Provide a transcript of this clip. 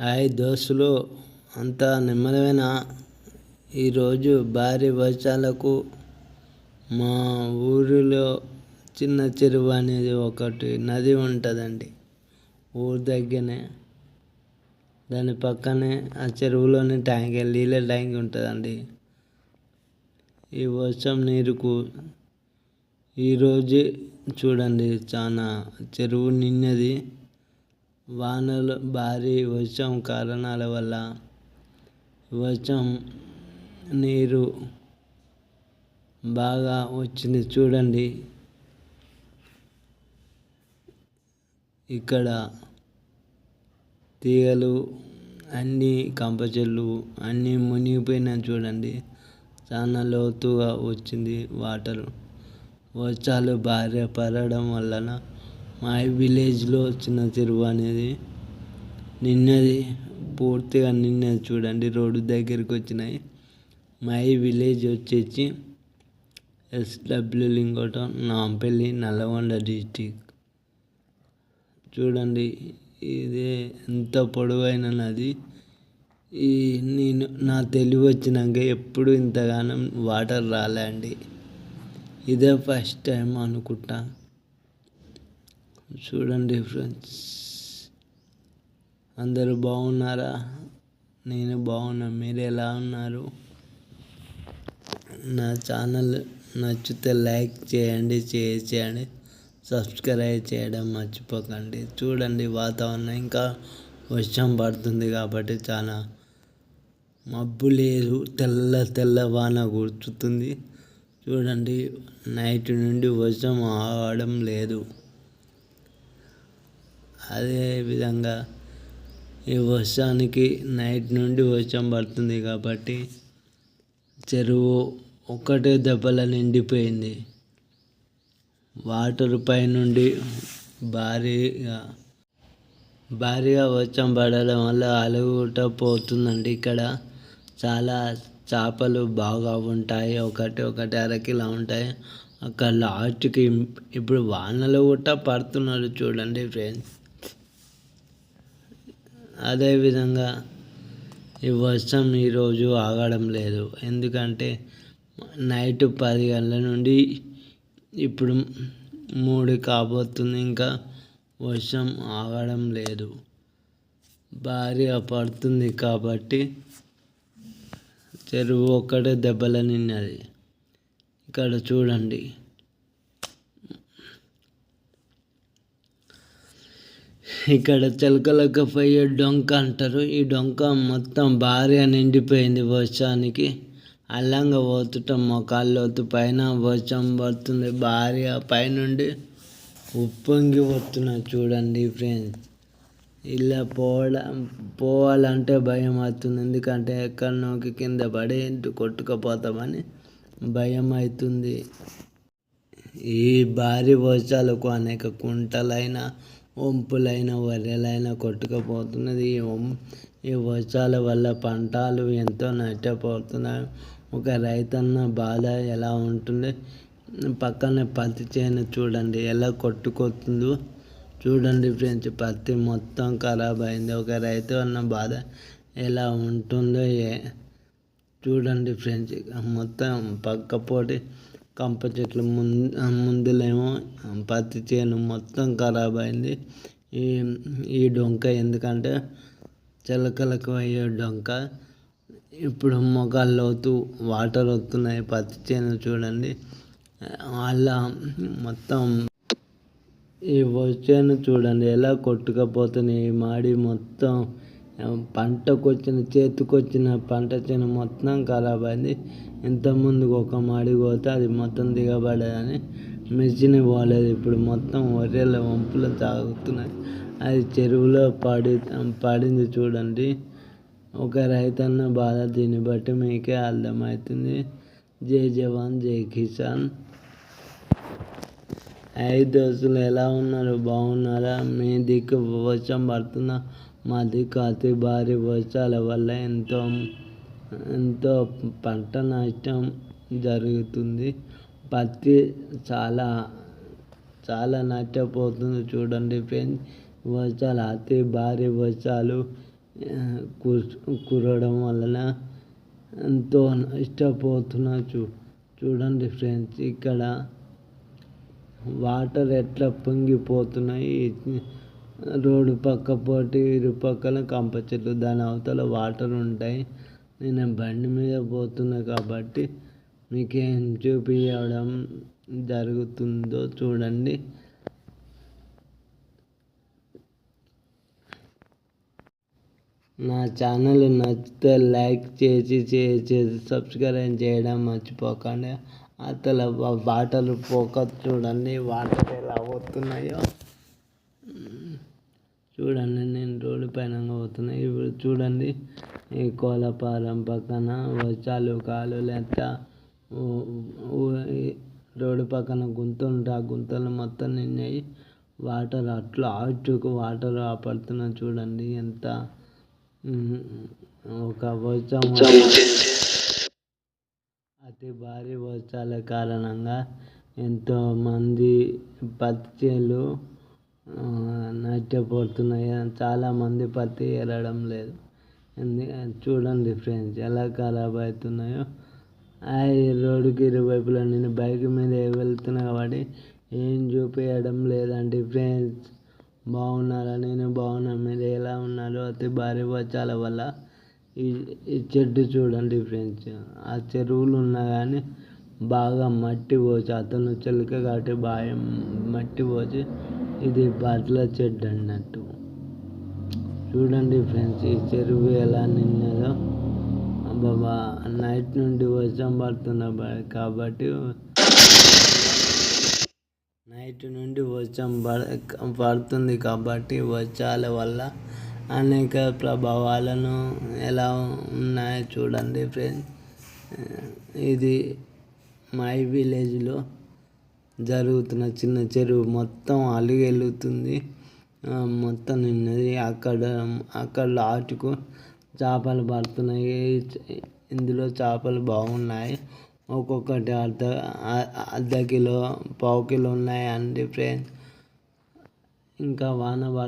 Hi దోస్తులు అంత నెమ్మదమైన ఈరోజు భారీ వర్షాలకు మా ఊరిలో చిన్న చెరువు అనేది ఒకటి నది ఉంటుందండి. ఊరి దగ్గరనే. దాని పక్కనే ఆ చెరువులోనే ట్యాంక్ నీళ్ళ ట్యాంక్ ఉంటుందండి. ఈ వర్షం నీరుకు ఈరోజు చూడండి చాలా చెరువు నిన్నది. వానలు భారీ వర్షం కారణాల వల్ల వర్షం నీరు బాగా వచ్చింది. చూడండి. ఇక్కడ తీగలు అన్నీ కంప చెట్లు అన్నీ మునిగిపోయినాయి చూడండి. చాలా లోతుగా వచ్చింది వాటర్. వర్షాలు భారీ పడడం వలన మా విలేజ్లో చిన్న చెరువు అనేది నిన్నది పూర్తిగా నిన్నది చూడండి రోడ్డు దగ్గరికి వచ్చినాయి. మై విలేజ్ వచ్చేసి ఎస్డబ్ల్యూ లింగోటం నాంపల్లి నల్లగొండ డిస్టిక్ చూడండి ఇదే ఎంత పొడవైన నది. ఈ నేను నా తెలివి వచ్చినాక ఎప్పుడు ఇంతగానం వాటర్ రాలే అండి. ఇదే ఫస్ట్ టైం అనుకుంటా. చూడండి ఫ్రెండ్స్. అందరూ బాగున్నారా? నేను బాగున్నా. మీరు ఎలా ఉన్నారు? నా ఛానల్ నచ్చితే లైక్ చేయండి షేర్ చేయండి సబ్స్క్రైబ్ చేయడం మర్చిపోకండి. చూడండి వాతావరణం. ఇంకా వర్షం పడుతుంది కాబట్టి చాలా మబ్బు లేదు. తెల్ల తెల్ల వాన కూర్చుతుంది చూడండి నైట్ నుండి వర్షం ఆవడం లేదు. అదేవిధంగా ఈ వర్షానికి నైట్ నుండి వర్షం పడుతుంది కాబట్టి చెరువు ఒక్కటే దెబ్బల నిండిపోయింది. వాటర్ పైనుండి భారీగా భారీగా వర్షం పడడం వల్ల అలుగుట పోతుందండి. ఇక్కడ చాలా చేపలు బాగా ఉంటాయి. ఒకటి ఒకటి అరకిలా ఉంటాయి. అక్కడ లాస్ట్కి ఇప్పుడు వానలు కూడా పడుతున్నారు చూడండి ఫ్రెండ్స్. అదేవిధంగా ఈ వర్షం ఈరోజు ఆగడం లేదు. ఎందుకంటే నైట్ పది గంటల నుండి ఇప్పుడు మూడు కాబోతుంది. ఇంకా వర్షం ఆగడం లేదు. భారీగా పడుతుంది కాబట్టి చెరువు ఒక్కటే దెబ్బల నిన్నది ఇక్కడ చూడండి. ఇక్కడ చిలకలకు పోయే డొంక అంటారు. ఈ డొంక మొత్తం భారీగా నిండిపోయింది వర్షానికి. అల్లంగా పోతుంటాం మొకాళ్ళలోతు పైన వర్షం పడుతుంది. భారీగా పైనుండి ఉప్పొంగి వస్తున్నాయి చూడండి ఫ్రెండ్స్ ఇలా పోవడం పోవాలంటే భయం అవుతుంది. ఎందుకంటే ఎక్కడనోకి కింద పడి కొట్టుకుపోతామని భయం అవుతుంది. ఈ భారీ వర్షాలకు అనేక కుంటలైన వంపులైన వరలైన కొట్టుకుపోతున్నది. ఈ ఈ వర్షాల వల్ల పంటలు ఎంతో నష్టపోతున్నాయి. ఒక రైతన్న బాధ ఎలా ఉంటుంది? పక్కన పత్తి చేను చూడండి ఎలా కొట్టుకొస్తుందో చూడండి ఫ్రెండ్స్. పత్తి మొత్తం ఖరాబ్ అయింది. ఒక రైతు అన్న బాధ ఎలా ఉంటుందో ఏ చూడండి ఫ్రెండ్స్. మొత్తం పక్కపోటి కంప చెట్లు ముందు ముందులేమో పత్తి చేను మొత్తం ఖరాబ్ అయింది. ఈ ఈ డొంక ఎందుకంటే చిలకలకు అయ్యే డొంక. ఇప్పుడు మొగాళ్ళు లోతు వాటర్ వస్తున్నాయి పత్తి చేను చూడండి. వాళ్ళ మొత్తం ఈ వచ్చేను చూడండి ఎలా కొట్టుకపోతున్నాయి. మాడి మొత్తం పంటకు వచ్చిన చేతికి వచ్చిన పంట చేను మొత్తం ఖరాబ్ అయింది. ఇంతకుముందుకు ఒక మాడి పోతే అది మొత్తం దిగబడేదని మెషిన్ పోలేదు. ఇప్పుడు మొత్తం వరేళ్ళ వంపులు తాగుతున్నాయి అది చెరువులో పడి పడింది చూడండి. ఒక రైతన్న బాధ దీన్ని బట్టి మీకే అర్థమవుతుంది. జై జవాన్ జై కిసాన్. ఐదు దోస్తులు ఎలా ఉన్నారు? బాగున్నారా? మీ దిక్కు వర్షం పడుతున్నా మా దిక్కు అతి భారీ వర్షాల వల్ల ఎంతో ఎంతో పంట నష్టం జరుగుతుంది. పత్తి చాలా చాలా నష్టపోతుంది చూడండి ఫ్రెండ్స్. వర్షాలు అతి భారీ వర్షాలు కురవడం వలన ఎంతో నష్టపోతున్నా చూ చూడండి ఫ్రెండ్స్. ఇక్కడ వాటర్ ఎట్లా పొంగిపోతున్నాయి? రోడ్డు పక్క పోటీ ఇరుపక్కల కంప చెట్లు దాని అవతల వాటర్ ఉంటాయి. నేను బండి మీద పోతున్నా కాబట్టి మీకేం చూపించడం జరుగుతుందో చూడండి. నా ఛానల్ నచ్చితే లైక్ చేసి చేసి సబ్స్క్రైబ్ చేయడం మర్చిపోకండి. అతల వాటర్ పోక చూడండి వాటర్ ఎలా పోతున్నాయో. చూడండి నేను రోడ్డు పైన పోతున్నా. ఇప్పుడు చూడండి ఈ కోలపాలెం పక్కన వర్షాలు కాలు లేక రోడ్డు పక్కన గుంతలు ఆ గుంతలు మొత్తం నిన్నాయి వాటర్ అట్లా ఆచుకు వాటర్ పడుతున్నా చూడండి ఎంత. ఒక వర్షం అతి భారీ వర్షాల కారణంగా ఎంతోమంది పత్తి చేలు నష్టపోతున్నాయి చాలామంది పత్తి ఏరడం లేదు. ఎందు- చూడండి ఫ్రెండ్స్ ఎలా ఖరాబ్ అవుతున్నాయో. ఆ రోడ్డుకి ఇరువైపులా నేను బైక్ మీద వెళ్తున్నా కాబట్టి ఏం చూపించడం లేదండి ఫ్రెండ్స్ బాగున్నారా? నేను బాగున్నా. మీరు ఎలా ఉన్నారు? అతి భారీ వర్షాల వల్ల ఈ ఈ చెట్టు చూడండి ఫ్రెండ్స్ ఆ చెరువులు ఉన్నా కానీ బాగా మట్టి పోసి అతను చిలక కాబట్టి బాగా మట్టి పోసి ఇది బట్టల చెట్టు అన్నట్టు చూడండి ఫ్రెండ్స్ ఈ చెరువు ఎలా నిన్నదో బాబా నైట్ నుండి వర్షం పడుతున్న కాబట్టి నైట్ నుండి వర్షం పడ పడుతుంది కాబట్టి వర్షాల వల్ల అనేక ప్రభావాలను ఎలా ఉన్నాయో చూడండి ఫ్రెండ్స్. ఇది మై విలేజ్లో జరుగుతున్న చిన్న చెరువు మొత్తం అలుగెలుగుతుంది మొత్తం నిన్నది. అక్కడ అక్కడ లాస్ట్కు చేపలు పడుతున్నాయి. ఇందులో చేపలు బాగున్నాయి. ఒక్కొక్కటి అర్ధ అర్ధ కిలో పావు కిలో ఉన్నాయి అండి ఫ్రెండ్స్. ఇంకా వాన పడుతుంది.